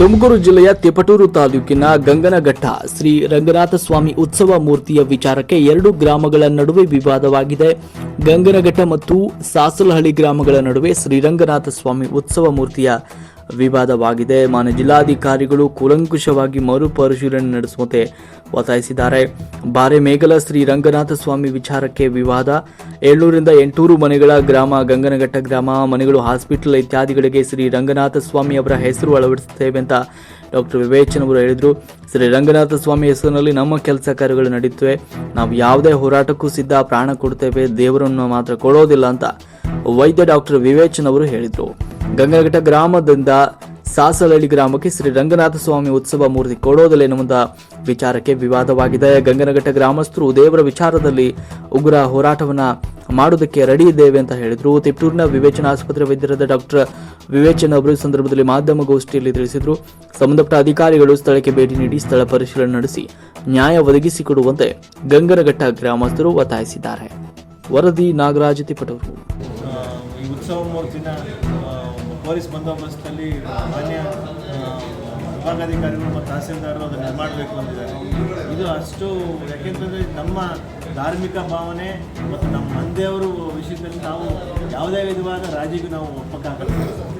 ತುಮಕೂರು ಜಿಲ್ಲೆಯ ತಿಪಟೂರು ತಾಲೂಕಿನ ಗಂಗನಘಟ್ಟ ಶ್ರೀ ರಂಗನಾಥ ಸ್ವಾಮಿ ಉತ್ಸವ ಮೂರ್ತಿಯ ವಿಚಾರಕ್ಕೆ ಎರಡು ಗ್ರಾಮಗಳ ನಡುವೆ ವಿವಾದವಾಗಿದೆ. ಗಂಗನಘಟ್ಟ ಮತ್ತು ಸಾಸಲಹಳ್ಳಿ ಗ್ರಾಮಗಳ ನಡುವೆ ಶ್ರೀರಂಗನಾಥ ಸ್ವಾಮಿ ಉತ್ಸವ ಮೂರ್ತಿಯ ವಿವಾದವಾಗಿದೆ. ಮಾನ್ಯ ಜಿಲ್ಲಾಧಿಕಾರಿಗಳು ಕೂಲಂಕುಷವಾಗಿ ಮರುಪರಿಶೀಲನೆ ನಡೆಸುವಂತೆ ಒತ್ತಾಯಿಸಿದ್ದಾರೆ. ಬಾರೆ ಮೇಘಲ ಶ್ರೀ ರಂಗನಾಥ ಸ್ವಾಮಿ ವಿಚಾರಕ್ಕೆ ವಿವಾದ. ಏಳ್ನೂರಿಂದ ಎಂಟೂರು ಮನೆಗಳ ಗ್ರಾಮ, ಗಂಗನಘಟ್ಟ ಗ್ರಾಮ, ಮನೆಗಳು, ಹಾಸ್ಪಿಟಲ್ ಇತ್ಯಾದಿಗಳಿಗೆ ಶ್ರೀ ರಂಗನಾಥ ಸ್ವಾಮಿ ಅವರ ಹೆಸರು ಅಳವಡಿಸುತ್ತೇವೆ ಅಂತ ಡಾಕ್ಟರ್ ವಿವೇಚನ್ ಅವರು ಹೇಳಿದರು. ಶ್ರೀ ರಂಗನಾಥ ಸ್ವಾಮಿ ಹೆಸರಿನಲ್ಲಿ ನಮ್ಮ ಕೆಲಸ ಕಾರ್ಯಗಳು ನಡೆಯುತ್ತವೆ ನಾವು ಯಾವುದೇ ಹೋರಾಟಕ್ಕೂ ಸಿದ್ಧ ಪ್ರಾಣ ಕೊಡ್ತೇವೆ ದೇವರನ್ನು ಮಾತ್ರ ಕೊಡೋದಿಲ್ಲ ಅಂತ ವೈದ್ಯ ಡಾಕ್ಟರ್ ವಿವೇಚನ್ ಅವರು ಹೇಳಿದರು. ಗಂಗನಘಟ್ಟ ಗ್ರಾಮದಿಂದ ಸಾಸಲಹಳ್ಳಿ ಗ್ರಾಮಕ್ಕೆ ಶ್ರೀ ರಂಗನಾಥ ಸ್ವಾಮಿ ಉತ್ಸವ ಮೂರ್ತಿ ಕೊಡೋದಿಲ್ಲ ಎನ್ನುವಂತ ವಿಚಾರಕ್ಕೆ ವಿವಾದವಾಗಿದೆ. ಗಂಗನಘಟ್ಟ ಗ್ರಾಮಸ್ಥರು ದೇವರ ವಿಚಾರದಲ್ಲಿ ಉಗ್ರ ಹೋರಾಟವನ್ನ ಮಾಡೋದಕ್ಕೆ ರೆಡಿ ಇದ್ದೇವೆ ಅಂತ ಹೇಳಿದ್ರು. ತಿಪ್ಟೂರಿನ ವಿವೇಚನಾ ಆಸ್ಪತ್ರೆ ವೈದ್ಯರಾದ ಡಾಕ್ಟರ್ ವಿವೇಚನ ಅವರು ಈ ಸಂದರ್ಭದಲ್ಲಿ ಮಾಧ್ಯಮಗೋಷ್ಠಿಯಲ್ಲಿ ತಿಳಿಸಿದರು. ಸಂಬಂಧಪಟ್ಟ ಅಧಿಕಾರಿಗಳು ಸ್ಥಳಕ್ಕೆ ಭೇಟಿ ನೀಡಿ ಸ್ಥಳ ಪರಿಶೀಲನೆ ನಡೆಸಿ ನ್ಯಾಯ ಒದಗಿಸಿಕೊಡುವಂತೆ ಗಂಗನಘಟ್ಟ ಗ್ರಾಮಸ್ಥರು ಒತ್ತಾಯಿಸಿದ್ದಾರೆ. ವರದಿ ನಾಗರಾಜ ತಿಪಟೂರು ಪೊಲೀಸ್ ಬಂದೋಬಸ್ತಲ್ಲಿ ಮಾನ್ಯ ವಿಭಾಗಾಧಿಕಾರಿಗಳು ಮತ್ತು ತಹಸೀಲ್ದಾರರು ಅದನ್ನು ಮಾಡಬೇಕು ಅಂದಿದ್ದಾರೆ. ಇದು ಅಷ್ಟು ಯಾಕೆಂತಂದರೆ ನಮ್ಮ ಧಾರ್ಮಿಕ ಭಾವನೆ ಮತ್ತು ನಮ್ಮ ಮಂದೆಯವರು ವಿಷಯದಲ್ಲಿ ನಾವು ಯಾವುದೇ ವಿಧವಾದ ರಾಜಿಗೂ ನಾವು ಒಪ್ಪಕ್ಕಾಗಲ್ಲ.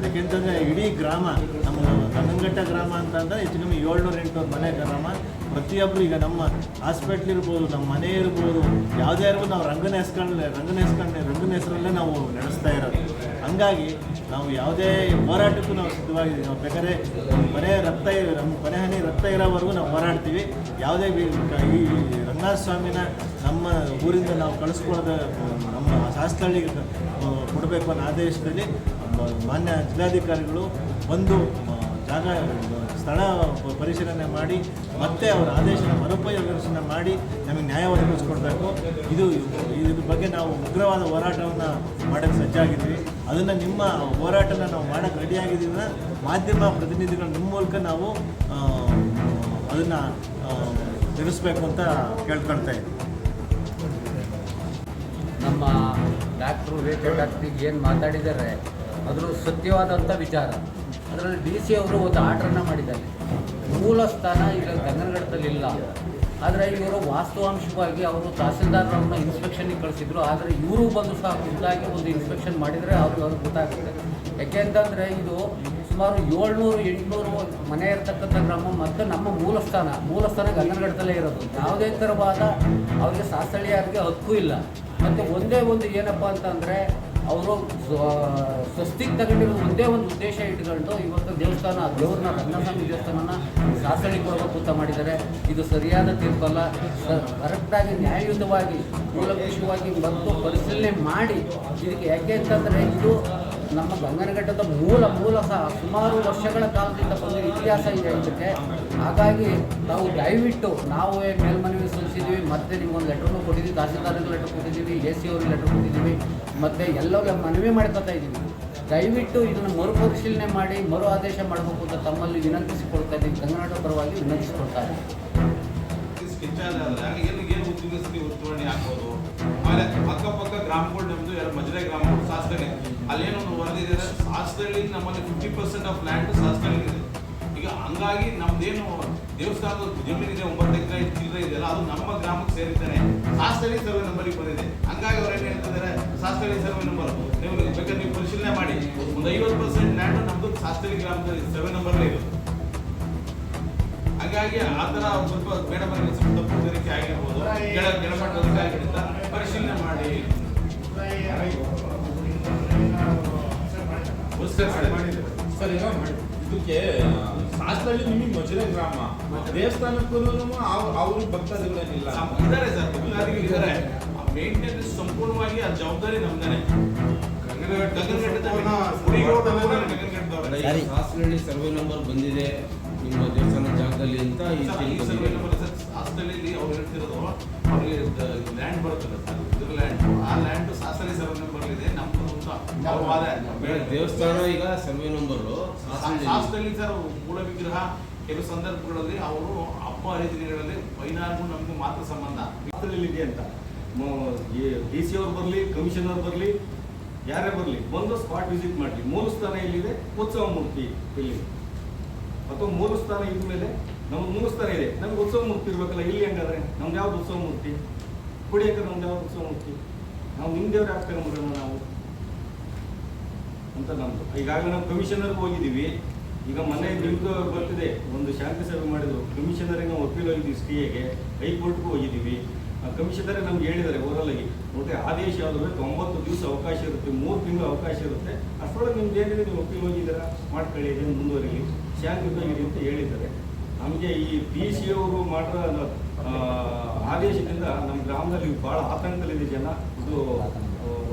ಯಾಕೆಂತಂದರೆ ಇಡೀ ಗ್ರಾಮ, ನಮ್ಮ ಗಂಗಂಘಟ್ಟ ಗ್ರಾಮ ಅಂತಂದರೆ ಹೆಚ್ಚು ಕಮ್ಮಿ ಏಳ್ನೂರ, ಎಂಟುನೂರು ಮನೆ ಗ್ರಾಮ. ಪ್ರತಿಯೊಬ್ಬರು ಈಗ ನಮ್ಮ ಹಾಸ್ಪಿಟ್ಲ್ ಇರ್ಬೋದು, ನಮ್ಮ ಮನೆ ಇರ್ಬೋದು, ಯಾವುದೇ ಇರ್ಬೋದು ನಾವು ರಂಗನ ಹೆಸ್ಕೊಂಡು ರಂಗನ ಹೆಸ್ಕೊಂಡು ರಂಗನ ಹೆಸರಲ್ಲೇ ನಾವು ನಡೆಸ್ತಾ ಇರೋದು. ಹಂಗಾಗಿ ನಾವು ಯಾವುದೇ ಹೋರಾಟಕ್ಕೂ ನಾವು ಸಿದ್ಧವಾಗಿದ್ದೀವಿ. ನಾವು ಬೇಕಾದ್ರೆ ನಮ್ಮ ಕೊನೆ ರಕ್ತ ನಮ್ಮ ಕೊನೆ ಹನಿ ರಕ್ತ ಇರೋವರೆಗೂ ನಾವು ಹೋರಾಡ್ತೀವಿ. ಯಾವುದೇ ಈ ರಂಗನಾಥ ಸ್ವಾಮಿನ ನಮ್ಮ ಊರಿಂದ ನಾವು ಕಳಿಸ್ಕೊಳ್ಳೋದ, ನಮ್ಮ ಶಾಸ್ತ್ರಗಳಿಗೆ ಕೊಡಬೇಕು ಅನ್ನೋ ಆದೇಶದಲ್ಲಿ ಮಾನ್ಯ ಜಿಲ್ಲಾಧಿಕಾರಿಗಳು ಬಂದು ಜಾಗ ಸ್ಥಳ ಪರಿಶೀಲನೆ ಮಾಡಿ, ಮತ್ತೆ ಅವರ ಆದೇಶನ ಮರುಪರಿಶೀಲನೆ ಮಾಡಿ ನಮಗೆ ನ್ಯಾಯ ಒದಗಿಸ್ಕೊಡ್ಬೇಕು ಇದು ಇದ್ರ ಬಗ್ಗೆ ನಾವು ಉಗ್ರವಾದ ಹೋರಾಟವನ್ನು ಮಾಡಕ್ಕೆ ಸಜ್ಜಾಗಿದ್ವಿ ಅದನ್ನು ನಿಮ್ಮ ಹೋರಾಟನ ನಾವು ಮಾಡೋಕ್ಕೆ ರೆಡಿಯಾಗಿದ್ದೀವಿ ಮಾಧ್ಯಮ ಪ್ರತಿನಿಧಿಗಳ ನಿಮ್ಮ ಮೂಲಕ ನಾವು ಅದನ್ನು ತಿಳಿಸ್ಬೇಕು ಅಂತ ಕೇಳ್ಕೊಳ್ತಾ ಇದ್ದೀವಿ. ನಮ್ಮ ಡಾಕ್ಟ್ರು ರೇಖಾ ಡಾಕ್ಟ್ರಿಗೆ ಏನು ಮಾತಾಡಿದ್ದಾರೆ, ಅದರ ಸತ್ಯವಾದಂಥ ವಿಚಾರ. ಅದರಲ್ಲಿ ಡಿ ಸಿ ಅವರು ಒಂದು ಆರ್ಡ್ರನ್ನ ಮಾಡಿದ್ದಾರೆ. ಮೂಲ ಸ್ಥಾನ ಈಗ ಗಂಗನಗಡದಲ್ಲಿ ಇಲ್ಲ. ಆದರೆ ಇವರು ವಾಸ್ತವಾಂಶವಾಗಿ ಅವರು ತಹಸೀಲ್ದಾರರನ್ನು ಇನ್ಸ್ಪೆಕ್ಷನ್ಗೆ ಕಳಿಸಿದ್ರು. ಆದರೆ ಇವರು ಬಂದು ಸಹ ಖುದ್ದಾಗಿ ಒಂದು ಇನ್ಸ್ಪೆಕ್ಷನ್ ಮಾಡಿದರೆ ಅವರು ಅವ್ರಿಗೆ ಗೊತ್ತಾಗುತ್ತೆ. ಯಾಕೆ ಅಂತಂದರೆ ಇದು ಸುಮಾರು ಏಳ್ನೂರು, ಎಂಟುನೂರು ಮನೆ ಇರ್ತಕ್ಕಂಥ ಗ್ರಾಮ ಮತ್ತು ನಮ್ಮ ಮೂಲ ಸ್ಥಾನ ಮೂಲ ಸ್ಥಾನ ಗಂಗನಗಡದಲ್ಲೇ ಇರೋದು. ಯಾವುದೇ ಥರವಾದ ಅವರಿಗೆ ಶಾಸ್ತ್ರೀಯರಿಗೆ ಹಕ್ಕು ಇಲ್ಲ. ಮತ್ತು ಒಂದೇ ಒಂದು ಏನಪ್ಪ ಅಂತಂದರೆ ಅವರು ಸ್ವಸ್ತಿಗೆ ತಗೊಂಡಿರೋ ಒಂದೇ ಒಂದು ಉದ್ದೇಶ ಇಟ್ಕೊಂಡು ಇವತ್ತು ದೇವಸ್ಥಾನ, ದೇವ್ರನ್ನ ರಂಗಸ್ವಾಮಿ ದೇವಸ್ಥಾನನ ಶಾಸಳಿ ಕೊಡಬೇಕು ಮಾಡಿದ್ದಾರೆ. ಇದು ಸರಿಯಾದ ತೀರ್ಪಲ್ಲ. ಕರೆಕ್ಟಾಗಿ ನ್ಯಾಯಯುತವಾಗಿ, ಮೂಲಭೂತವಾಗಿ ಮತ್ತು ಪರಿಶೀಲನೆ ಮಾಡಿ, ಇದಕ್ಕೆ ಯಾಕೆ ಅಂತಂದರೆ ಇದು ನಮ್ಮ ಗಂಗನಘಟ್ಟದ ಮೂಲ ಮೂಲ ಸಹ ಸುಮಾರು ವರ್ಷಗಳ ಕಾಲದಿಂದ ಬಂದ ಇತಿಹಾಸ ಇದೆ ಇದಕ್ಕೆ. ಹಾಗಾಗಿ ನಾವು ದಯವಿಟ್ಟು ನಾವು ಮೇಲ್ಮನವಿ ಸಲ್ಲಿಸಿದ್ದೀವಿ, ಮತ್ತೆ ನಿಮ್ಗೊಂದು ಲೆಟ್ರನ್ನು ಕೊಟ್ಟಿದ್ದೀವಿ, ತಹಸೀಲ್ದಾರ್ಗೆ ಲೆಟ್ರ್ ಕೊಟ್ಟಿದ್ದೀವಿ ಎ ಸಿ ಅವ್ರಿಗೆ ಲೆಟ್ರ್ ಕೊಟ್ಟಿದ್ದೀವಿ, ಮತ್ತು ಎಲ್ಲರಿಗೆ ಮನವಿ ಮಾಡ್ಕೊತಾ ಇದ್ದೀವಿ. ದಯವಿಟ್ಟು ಇದನ್ನು ಮರುಪರಿಶೀಲನೆ ಮಾಡಿ, ಮರು ಆದೇಶ ಮಾಡಬೇಕು ಅಂತ ತಮ್ಮಲ್ಲಿ ವಿನಂತಿಸಿಕೊಳ್ತಾ ಇದ್ದೀವಿ. ಕನ್ನಡ ಪರವಾಗಿ ವಿನಂತಿಸಿಕೊಳ್ತಾ ಇದ್ದೀವಿ. ಆಮೇಲೆ ಅಕ್ಕಪಕ್ಕ ಗ್ರಾಮಗಳು ನಮ್ದು ಎರಡು ಮಜರೆ ಗ್ರಾಮಗಳು ಸಾಸ್ತಳ್ಳಿ ಅಲ್ಲೇನೋ ಒಂದು ವರದಿ ಇದೆ ಸಾಸ್ತಳ್ಳಿ ನಮ್ಮಲ್ಲಿ fifty percent of land Sasthalli ಇದೆ. ಈಗ ಹಂಗಾಗಿ ನಮ್ದೇನು ದೇವಸ್ಥಾನದ ಜಮೀನು ಇದೆ ಒಂಬತ್ತು ಎಕರೆ ಚಿಲ್ಲರೆ ಇದೆಯಲ್ಲ ಅದು ನಮ್ಮ ಗ್ರಾಮಕ್ಕೆ ಸೇರಿದ್ದಾನೆ. ಸಾಸ್ತಳ್ಳಿ ಸರ್ವೆ ನಂಬರಿಗೆ ಬಂದಿದೆ. ಹಂಗಾಗಿ ಅವ್ರು ಏನು ಹೇಳ್ತಿದ್ದಾರೆ ಸಾಸ್ತಳ್ಳಿ ಸರ್ವೆ ನಂಬರ್. ನೀವು ಬೇಕಾದ್ರೆ ನೀವು ಪರಿಶೀಲನೆ ಮಾಡಿ. ಒಂದು ಐವತ್ತು ಪರ್ಸೆಂಟ್ ಲ್ಯಾಂಡ್ ನಮ್ದು ಸಾಸ್ತಳ್ಳಿ ಗ್ರಾಮದಲ್ಲಿ, ಸರ್ವೆ ನಂಬರ್ ಇರೋದು ಹಾಗಾಗಿ ಆ ಥರ ಸ್ವಲ್ಪ ಮೇಡಮ್ ಸ್ವಲ್ಪ ತಪ್ಪು ಆಗಿರ್ಬೋದು ಕೆಳಮಟ್ಟ ಅಧಿಕಾರಿಗಳಿಂದ ಪರಿಶೀಲನೆ ಮಾಡಿ. ಸರ್ ಈಗ ಇದಕ್ಕೆ ಶಾಸ್ತ್ರದಲ್ಲಿ ನಿಮಗೆ ಮಜುರೆ ಗ್ರಾಮ ದೇವಸ್ಥಾನಕ್ಕೂ ಅವ್ರಿಗೆ ಭಕ್ತಾದಿಗಳೇನಿಲ್ಲ. ಇದ್ದಾರೆ ಸರ್ ಭಕ್ತಾದಿಗಳು ಇದ್ದಾರೆ ಮೇಂಟೆನೆನ್ಸ್ ಸಂಪೂರ್ಣವಾಗಿ ಆ ಜವಾಬ್ದಾರಿ ನಮ್ದೇ ಶಾಸ್ತ್ರಹಳ್ಳಿ ಸರ್ವೆ ನಂಬರ್ ಬಂದಿದೆ ನಿಮ್ಮ ದೇವಸ್ಥಾನ ಜಾಗದಲ್ಲಿ ಅಂತ ಈ ಸರ್, ಸರ್ವೆ ನಂಬರ್ ಸರ್ ಹಾಸ್ಟೆಲಲ್ಲಿ ಅವ್ರು ಹೇಳ್ತಿರೋದು ಅವ್ರಿಗೆ ಲ್ಯಾಂಡ್ ಬರುತ್ತಲ್ಲ ಸರ್ ಇದ್ರ ಲ್ಯಾಂಡ್ ಆ ಲ್ಯಾಂಡ್ ಸಾಸರಿ ಸರ್ವೆ ನಂಬರ್ ಇದೆ ನಮ್ದು ದೇವಸ್ಥಾನ ಈಗ ಸರ್ವೆ ನಂಬರ್ ಶಾಸ್ತ್ರದಲ್ಲಿ ಸರ್ ಮೂಲ ವಿಗ್ರಹ ಕೆಲವು ಸಂದರ್ಭಗಳಲ್ಲಿ ಅವರು ಹಬ್ಬ ಹರಿದಿನಗಳಲ್ಲಿ ವೈನಾರ್ಗೂ ನಮಗೂ ಮಾತ್ರ ಸಂಬಂಧ. ಇದೆ ಅಂತ. ಡಿ ಸಿ ಅವ್ರು ಬರಲಿ ಕಮಿಷನರ್ ಬರಲಿ ಯಾರೇ ಬರಲಿ ಬಂದು ಸ್ಪಾಟ್ ವಿಸಿಟ್ ಮಾಡಲಿ. ಮೂಲ ಸ್ಥಾನ ಎಲ್ಲಿದೆ ಉತ್ಸವ ಮೂರ್ತಿ ಇಲ್ಲಿ ಅಥವಾ ಮೂಲ ಸ್ಥಾನ ಇದ್ದ ಮೇಲೆ ನಮ್ಗೆ ಮುಗಿಸ್ತಾನೆ ಇದೆ ನಮ್ಗೆ ಉತ್ಸವ ಮೂರ್ತಿ ಇರ್ಬೇಕಲ್ಲ, ಇಲ್ಲಿ ಹೆಂಗಾದ್ರೆ? ನಮ್ಗೆ ಯಾವ್ದು ಉತ್ಸವ ಮೂರ್ತಿ? ಕುಡಿಯಕ್ಕೆ ನಮ್ಗೆ ಯಾವ್ದು ಉತ್ಸವ ಮೂರ್ತಿ? ನಾವು ನಿಮ್ಮ ದೇವ್ರು ಯಾಕೆ ನಾವು? ಅಂತ ನಮ್ದು. ಈಗಾಗಲೇ ನಾವು ಕಮಿಷನರ್ಗೆ ಹೋಗಿದ್ದೀವಿ ಈಗ ಮೊನ್ನೆ ನಿಮ್ದು ಬರ್ತಿದೆ. ಒಂದು ಶಾಂತಿ ಸಭೆ ಮಾಡಿದ್ರು. ಕಮಿಷನರಿಗೆ ನಾವು ವಕೀಲ ಹೋಗಿದ್ವಿ ಸ್ಟೇಗೆ ಹೈಕೋರ್ಟ್ಗೂ ಹೋಗಿದ್ದೀವಿ ಆ ಕಮಿಷನರ್ ನಮ್ಗೆ ಹೇಳಿದ್ದಾರೆ ಓರಲಾಗಿ ನೋಡ್ರಿ, ಆದೇಶ ಆದರೆ ತೊಂಬತ್ತು ದಿವಸ ಅವಕಾಶ ಇರುತ್ತೆ, ಮೂರು ತಿಂಗಳು ಅವಕಾಶ ಇರುತ್ತೆ. ಅಷ್ಟರೊಳಗೆ ನಿಮ್ದು ಏನಿದೆ, ನೀವು ಅಪೀಲ್ ಹೋಗಿದ್ದೀರಾ? ಮಾಡ್ಕೊಳ್ಳಿ ಇದನ್ನು ಮುಂದುವರಿಲಿ. ಶಾಂತಿಯುತವಾಗಿರಿ ಅಂತ ಹೇಳಿದ್ದಾರೆ. ನಮಗೆ ಈ ಪಿ ಸಿ ಅವರು ಮಾಡಿರೋ ಆ, ಆದೇಶದಿಂದ ನಮ್ಮ ಗ್ರಾಮದಲ್ಲಿ ಭಾಳ ಆತಂಕದಲ್ಲಿದೆ ಜನ. ಇದು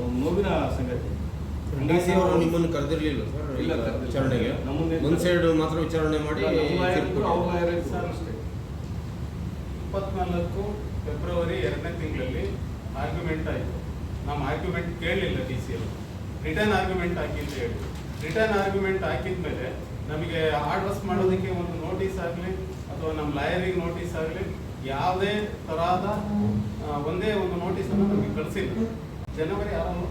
ಒಂದು ನೋವಿನ ಸಂಗತಿ. ಡಿ ಸಿ ಅವರು ನಿಮ್ಮನ್ನು ಕರೆದಿರ್ಲಿಲ್ಲ ಸರ್ ಇಲ್ಲ. ವಿಚಾರಣೆಗೆ? ನಮ್ಮನ್ನೇ- ಒಂದು ಸೈಡ್ ಮಾತ್ರ ವಿಚಾರಣೆ ಮಾಡಿ. ಇಪ್ಪತ್ನಾಲ್ಕು ಫೆಬ್ರವರಿ ಎರಡನೇ ತಿಂಗಳಲ್ಲಿ ಆರ್ಗ್ಯುಮೆಂಟ್ ಆಯಿತು. ನಮ್ಮ ಆರ್ಗ್ಯುಮೆಂಟ್ ಕೇಳಲಿಲ್ಲ ಡಿ ಸಿ ಅವರು ರಿಟರ್ನ್ ಆರ್ಗ್ಯುಮೆಂಟ್ ಹಾಕಿ ಅಂತ ಹೇಳಿ. ರಿಟರ್ನ್ ಆರ್ಗ್ಯುಮೆಂಟ್ ಹಾಕಿದ ಮೇಲೆ ನಮಗೆ ಆರ್ಡರ್ಸ್ ಮಾಡೋದಕ್ಕೆ ಒಂದು ನೋಟಿಸ್ ಆಗಲಿ, ಅಥವಾ ನಮ್ಮ ಲಾಯರಿಗೆ ನೋಟಿಸ್ ಆಗಲಿ, ಯಾವುದೇ ತರಹದ ಒಂದೇ ಒಂದು ನೋಟಿಸನ್ನು ನಮಗೆ ಕಳಿಸಿಲ್ಲ. ಜನವರಿ ಆರು,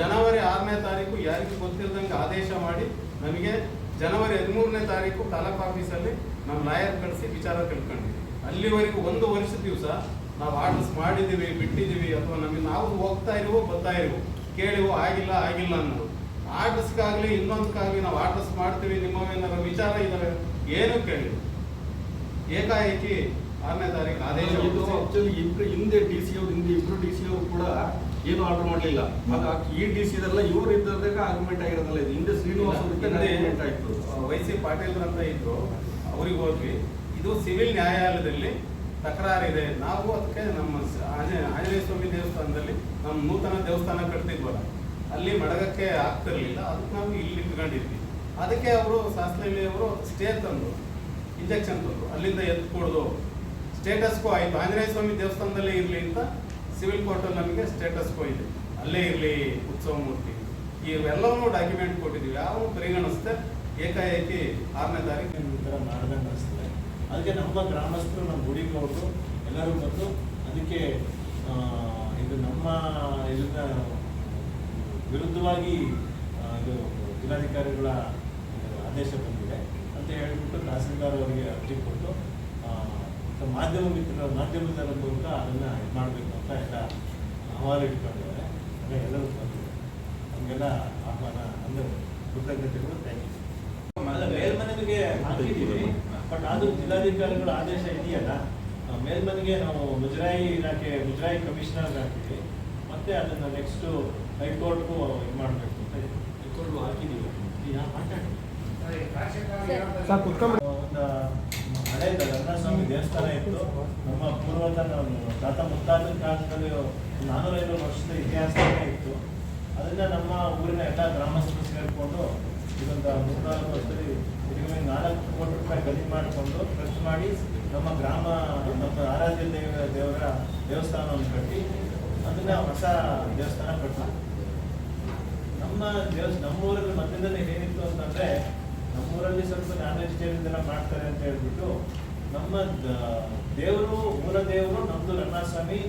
ಜನವರಿ ಆರನೇ ತಾರೀಕು ಯಾರಿಗೂ ಗೊತ್ತಿಲ್ಲದಂಗೆ ಆದೇಶ ಮಾಡಿ, ನಮಗೆ ಜನವರಿ ಹದಿಮೂರನೇ ತಾರೀಕು ತಾಲೂಕು ಆಫೀಸಲ್ಲಿ ನಮ್ಮ ಲಾಯರ್ ಕಳಿಸಿ ವಿಚಾರ ತಿಳ್ಕೊಂಡಿದ್ವಿ. ಅಲ್ಲಿವರೆಗೂ ಒಂದು ವರ್ಷ ದಿವಸ ನಾವು ಆರ್ಡರ್ಸ್ ಮಾಡಿದ್ದೀವಿ, ಬಿಟ್ಟಿದ್ದೀವಿ, ಅಥವಾ ನಮಗೆ ನಾವು ಹೋಗ್ತಾ ಇರುವೋ, ಬರ್ತಾ ಇರುವೋ, ಕೇಳಿವೋ, ಆಗಿಲ್ಲ ಆಗಿಲ್ಲ ಅನ್ನೋದು. ಆರ್ಡರ್ಸ್ಗಾಗಲಿ ಇನ್ನೊಂದಕ್ಕಾಗಲಿ ನಾವು ಆರ್ಡರ್ಸ್ ಮಾಡ್ತೀವಿ ನಿಮ್ಮವೇನಾರ ವಿಚಾರ ಇದಾವೆ ಏನು ಕೇಳಿ? ಏಕಾಏಕಿ ಆರನೇ ತಾರೀಕು ಆದೇಶ ಆಕ್ಚುಲಿ ಇಬ್ರು ಹಿಂದೆ ಡಿ ಸಿ ಅವ್ರು ಹಿಂದೆ ಇಬ್ರು ಡಿ ಸಿ ಅವರು ಕೂಡ ಏನು ಆರ್ಡರ್ ಮಾಡಲಿಲ್ಲ. ಈ ಡಿ ಸಿ ಇದೆಲ್ಲ ಇವರು ಇದ್ದಾಗ ಆರ್ಗ್ಯುಮೆಂಟ್ ಆಗಿರೋದಲ್ಲ ಇದು. ಹಿಂದೆ ಶ್ರೀನಿವಾಸ್ ಆಯ್ತು. ವೈ ಸಿ ಪಾಟೀಲ್ ಅಂತ ಇದ್ರು ಅವ್ರಿಗೆ ಹೋದ್ವಿ. ಇದು ಸಿವಿಲ್ ನ್ಯಾಯಾಲಯದಲ್ಲಿ ತಕರಾರಿದೆ. ನಾವು ಅದಕ್ಕೆ ನಮ್ಮ ಆಂಜನೇಯ ಸ್ವಾಮಿ ದೇವಸ್ಥಾನದಲ್ಲಿ ನಮ್ಮ ನೂತನ ದೇವಸ್ಥಾನ ಕಟ್ತಿದ್ವಲ್ಲ. ಅಲ್ಲಿ ಮಡಗಕ್ಕೆ ಆಗ್ತಿರ್ಲಿಲ್ಲ. ಅದಕ್ಕೆ ನಾವು ಇಲ್ಲಿ ಇಟ್ಕೊಂಡಿದ್ವಿ ಅದಕ್ಕೆ ಅವರು ಅವರು ಸ್ಟೇ ತಂದರು ಇಂಜೆಕ್ಷನ್ ತಂದರು ಅಲ್ಲಿಂದ ಎತ್ಕೊಡ್ದು ಸ್ಟೇಟಸ್ಗೂ ಆಯಿತು. ಆಂಜನೇಯ ಸ್ವಾಮಿ ದೇವಸ್ಥಾನದಲ್ಲೇ ಇರಲಿ ಅಂತ ಸಿವಿಲ್ ಕೋರ್ಟಲ್ಲಿ ನಮಗೆ ಸ್ಟೇಟಸ್ಗೂ ಇದೆ. ಅಲ್ಲೇ ಇರಲಿ ಉತ್ಸವ ಮೂರ್ತಿ. ಇವೆಲ್ಲವನ್ನೂ ಡಾಕ್ಯುಮೆಂಟ್ ಕೊಟ್ಟಿದ್ದೀವಿ. ಯಾವ ಪರಿಗಣಿಸ್ತೆ ಏಕಾಏಕಿ ಆರನೇ ತಾರೀಕು ಈ ಥರ ಮಾಡ್ದಂಗೆ ಅನಿಸ್ತದೆ. ಅದಕ್ಕೆ ನಮ್ಮ ಗ್ರಾಮಸ್ಥರು, ನಮ್ಮ ಗುಡಿಗೆ ಎಲ್ಲರೂ ಬಂದು ಅದಕ್ಕೆ ಇದು ನಮ್ಮ ಇದನ್ನ ವಿರುದ್ಧವಾಗಿ ಇದು ಜಿಲ್ಲಾಧಿಕಾರಿಗಳ ಆದೇಶ ಬಂದಿದೆ. ಅಂತ ಹೇಳಿಬಿಟ್ಟು ತಹಸೀಲ್ದಾರ್ ಅವರಿಗೆ ಅರ್ಜಿ ಕೊಟ್ಟು ಮಾಧ್ಯಮ ಮಿತ್ರರ ಮಾಧ್ಯಮದ ಮೂಲಕ ಅದನ್ನು ಇದು ಮಾಡಬೇಕು ಅಂತ ಎಲ್ಲ ಅಹವಾಲು ಇಟ್ಕೊಂಡಿದ್ದಾರೆ. ಅಂದರೆ ಎಲ್ಲರೂ ಬಂದಿದೆ ನಮಗೆಲ್ಲ ಆಹ್ವಾನ, ಅಂದರೆ ಕೃತಜ್ಞತೆಗಳು ಥ್ಯಾಂಕ್ ಯು ಮೇಲ್ಮನೆಗೆ ಹಾಕಿದ್ದೀವಿ ಬಟ್ ಅದು ಜಿಲ್ಲಾಧಿಕಾರಿಗಳ ಆದೇಶ ಇದೆಯಲ್ಲ ಮೇಲ್ಮನೆಗೆ ನಾವು ಮುಜರಾಯಿ ಇಲಾಖೆ, ಮುಜರಾಯಿ ಕಮಿಷನರ್ ಹಾಕಿದ್ವಿ ಮತ್ತೆ ಅದನ್ನ ನೆಕ್ಸ್ಟ್ ಹೈಕೋರ್ಟ್ಗೂ ಇದು ಮಾಡಬೇಕು ಅಂತ ಹೈಕೋರ್ಟ್ಗೂ ಹಾಕಿದ್ದೀವಿ ಒಂದು ಹಳೆ ರಂಗಸ್ವಾಮಿ ದೇವಸ್ಥಾನ ಇತ್ತು. ನಮ್ಮ ಪೂರ್ವದ ನಮ್ಮ ತಾತ ಮುತ್ತಾದ ಕಾಲದಲ್ಲಿ ನಾನ್ನೂರೈನೂರು ವರ್ಷದ ಇತಿಹಾಸನೇ ಇತ್ತು. ಅದನ್ನ ನಮ್ಮ ಊರಿನ ಎಲ್ಲ ಗ್ರಾಮಸ್ಥರು ಸೇರಿಕೊಂಡು ಇದೊಂದು ಮೂರ್ನಾಲ್ಕು ವರ್ಷದಲ್ಲಿ ಇದಕ್ಕೆ ನಾಲ್ಕು ಕೋಟಿ ರೂಪಾಯಿ ಗದಿ ಮಾಡಿಕೊಂಡು ಖರ್ಚು ಮಾಡಿ ನಮ್ಮ ಗ್ರಾಮ ನಮ್ಮ ಆರಾಧ್ಯ ದೇವ ದೇವರ ದೇವಸ್ಥಾನವನ್ನು ಕಟ್ಟಿ ಅದನ್ನ ಹೊಸ ದೇವಸ್ಥಾನ ಕಟ್ಟಿದ್ರು ನಮ್ಮ ದೇವಸ್ ನಮ್ಮೂರಲ್ಲಿ ಮಧ್ಯದಲ್ಲಿ ಏನಿತ್ತು ಅಂತಂದ್ರೆ ನಮ್ಮೂರಲ್ಲಿ ಸ್ವಲ್ಪ ನಾನ್ ವೆಜಿಟೇರಿಯನ್ ಎಲ್ಲ ಮಾಡ್ತಾರೆ ಅಂತ ಹೇಳ್ಬಿಟ್ಟು ನಮ್ಮ ದೇವರು ಮೂಲ ದೇವರು ನಮ್ದು ರಂಗಸ್ವಾಮಿ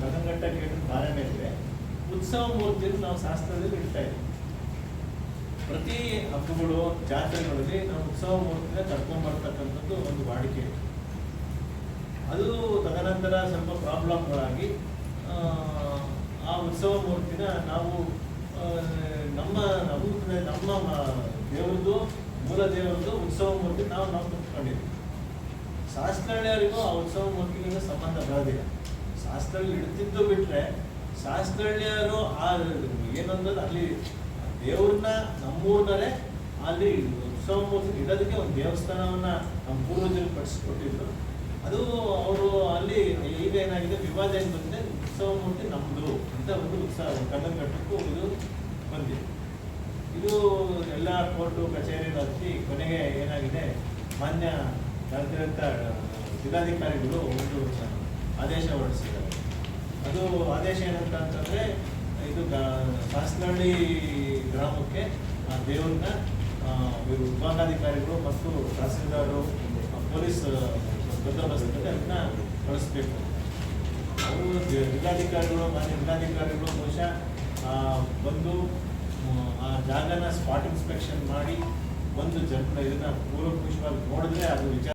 ಕದಂಗಟ್ಟ ಗೇಟ್ ಬಾರೆ ಮೇಲೆ ಉತ್ಸವ ಮೂರ್ತಿಯನ್ನು ನಾವು ಶಾಸ್ತ್ರದಲ್ಲಿ ಇಡ್ತಾ ಇದ್ದೀವಿ ಪ್ರತಿ ಹಬ್ಬಗಳು ಜಾತ್ರೆಗಳಲ್ಲಿ ನಾವು ಉತ್ಸವ ಮೂರ್ತಿನ ಕರ್ಕೊಂಡ್ಬರ್ತಕ್ಕಂಥದ್ದು ಒಂದು ವಾಡಿಕೆ ಅದು ತದನಂತರ ಸ್ವಲ್ಪ ಪ್ರಾಬ್ಲಮ್ಗಳಾಗಿ ಆ, ಉತ್ಸವ ಮೂರ್ತಿನ ನಾವು ನಮ್ಮ ನಮ್ಮ ನಮ್ಮ ದೇವ್ರದ್ದು, ಮೂಲ ದೇವರದ್ದು ಉತ್ಸವ ಮೂರ್ತಿ ನಾವು ನಾವು ಕುತ್ಕೊಂಡಿದ್ವಿ. ಶಾಸ್ತ್ರಹಳ್ಳಿಯವರಿಗೂ ಆ ಉತ್ಸವ ಮೂರ್ತಿಗಿಂತ ಸಂಬಂಧ ಬರೋದಿಲ್ಲ. ಶಾಸ್ತ್ರಹಳ್ಳಿ ಇಡ್ತಿದ್ದು ಬಿಟ್ರೆ ಶಾಸ್ತ್ರಹಳ್ಳಿಯವರು ಆ ಏನಂದ್ರೆ ಅಲ್ಲಿ ದೇವ್ರನ್ನ ನಮ್ಮೂರ್ನಲ್ಲೇ ಅಲ್ಲಿ ಉತ್ಸವ ಮೂರ್ತಿ ಇಡೋದಕ್ಕೆ ಒಂದು ದೇವಸ್ಥಾನವನ್ನ ನಮ್ಮ ಪೂರ್ವಜರು ಕಟ್ಟಿಸ್ಕೊಟ್ಟಿದ್ರು. ಅದು ಅವರು ಅಲ್ಲಿ ಈಗ ಏನಾಗಿದೆ, ವಿವಾದ ಏನು ಬಂದಿದೆ ಉತ್ಸವ ಮೂರ್ತಿ ನಮ್ಮದು ಅಂತ ಒಂದು ಉತ್ಸವ ಕನ್ನಡಕ್ಕೂ ಇದು ಬಂದಿದೆ. ಇದು ಎಲ್ಲ ಕೋರ್ಟು ಕಚೇರಿ ಹತ್ತಿ ಕೊನೆಗೆ ಏನಾಗಿದೆ? ಮಾನ್ಯ ಜಾಗೃತ ಜಿಲ್ಲಾಧಿಕಾರಿಗಳು ಒಂದು ಆದೇಶ ಹೊರಡಿಸಿದ್ದಾರೆ. ಅದು ಆದೇಶ ಏನಂತ ಅಂತಂದ್ರೆ, ಇದು ಶಾಸನಹಳ್ಳಿ ಗ್ರಾಮಕ್ಕೆ, ಆ, ದೇವ್ರನ್ನ ವಿಭಾಗಾಧಿಕಾರಿಗಳು ಮತ್ತು ತಹಸೀಲ್ದಾರರು ಪೊಲೀಸ್ ಬಂದೋಬಸ್ತ್ ಅದನ್ನ ಕಳಿಸ್ಬೇಕು. ಅವರು ಜಿಲ್ಲಾಧಿಕಾರಿಗಳು, ಮಾನ್ಯ ಜಿಲ್ಲಾಧಿಕಾರಿಗಳು ಬಹುಶಃ ಬಂದು, ಆ ಜಾಗನ ಸ್ಪಾಟ್ ಇನ್ಸ್ಪೆಕ್ಷನ್ ಮಾಡಿ ಒಂದು ಜನ ಇದನ್ನ ಪೂರ್ವಪಕ್ಷವಾಗಿ ನೋಡಿದ್ರೆ ಅದು ವಿಚಾರ